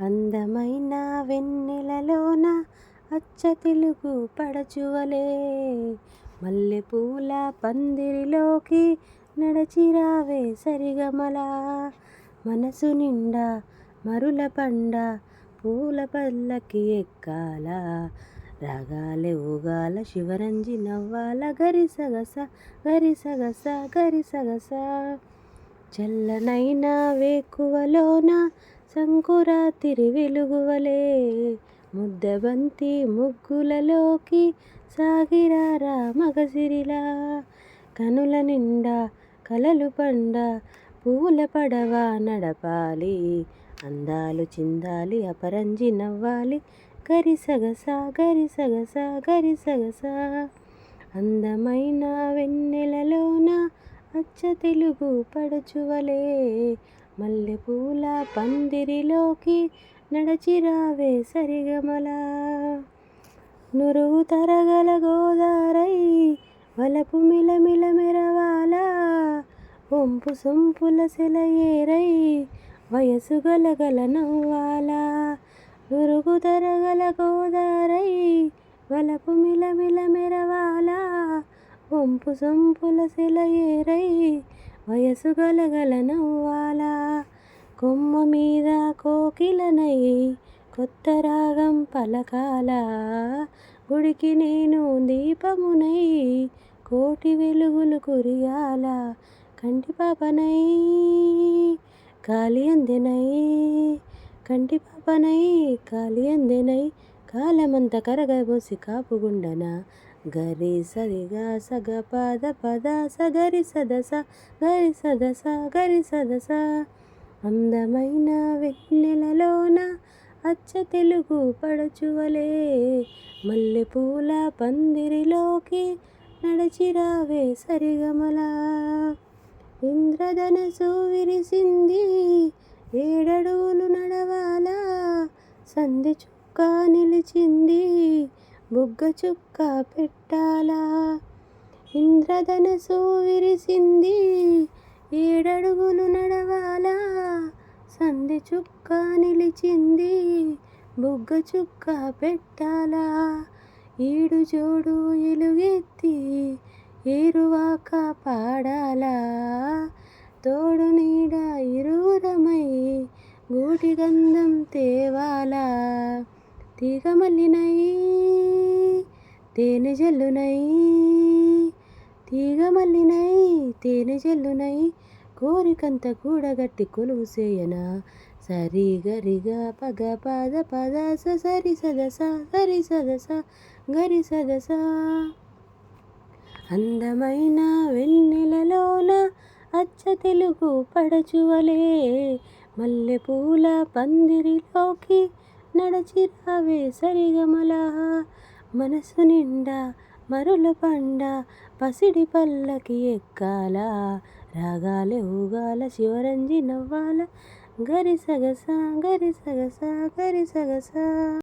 అందమైన వెన్నెలలోన అచ్చ తెలుగు పడచువలే. మల్లెపూల పందిరిలోకి నడచిరావే సరిగమలా. మనసు నిండా మరుల పండ పూల పల్లకి ఎక్కాల. రాగాలే ఊగాల శివరంజి నవ్వాల. గరిసగస గరిసగస గరిసగస చల్లనైన వేకువలోన సంకురాతిరి వెలుగువలే ముద్దబంతి ముగ్గులలోకి సాగిరారా మగసిరిలా కనుల నిండా కలలు పండ పూల పడవ నడపాలి. అందాలు చిందాలి అపరంజి నవ్వాలి. గరిసగసా గరిసగసా గరిసగసా అందమైన వెన్నెలలోన అచ్చ తెలుగు పడచువలే. మల్లెపూల పందిరిలోకి నడచిరావే సరిగమలా. నురుగు తరగల గోదారై వలపు మిలమిల మెరవాల. వంపు సొంపుల సెలయేరై వయసు గలగల నవ్వాల. నురుగు తరగల గోదారై వలపు మిలమిల మెరవాల. వంపు సొంపుల సెలయేరై వయసు గలగల నవ్వాలా కొమ్మ మీద కోకిలనై కొత్త రాగం పలకాల? గుడికి నేను దీపమునై కోటి వెలుగులు కురియాల? కంటి పాపనై కాలి అందెనై కంటి పాపనై కాలి అందెనై కాలమంత కరగబోసి కాపుగుండనా గరి సరిగా సగ పద పద సగరి సదస గరి సదస గరి సదస అందమైన వెన్నెలలోన అచ్చ తెలుగు పడచువలే. మల్లెపూల పందిరిలోకి నడచిరావే సరిగమలా. ఇంద్రధనసు విరిసింది ఏడడుగులు నడవాలా. సంధి చుక్క నిలిచింది బుగ్గ చుక్క పెట్టాలా? ఇంద్రధనసు విరిసింది ఏడడుగులు నడవాలా? సంధి చుక్క నిలిచింది బుగ్గ చుక్క పెట్టాలా? ఈడు జోడు ఎలుగెత్తి ఏరువాక పాడాలా తోడు నీడ ఇరువురమై గూటి గంధం తేవాలా? తీగమల్లినై తేనె జల్లునై తీగ మల్లినై తేనె జల్లునై కోరికంత కూడగట్టి కొలువు చేయన సరి గరిగా పగ పద పద సరి సదస సరి సదస గరి సదస. అందమైన వెన్నెలలోన అచ్చ తెలుగు పడచువలే మల్లెపూల పందిరిలోకి నడచిరావే సరిగమలా. మనసు నిండా మరుల పండ పసిడి పల్లకి ఎక్కాల రాగాలే ఊగాల శివరంజి నవ్వాల గరిసగస గరిసగస గరిసగస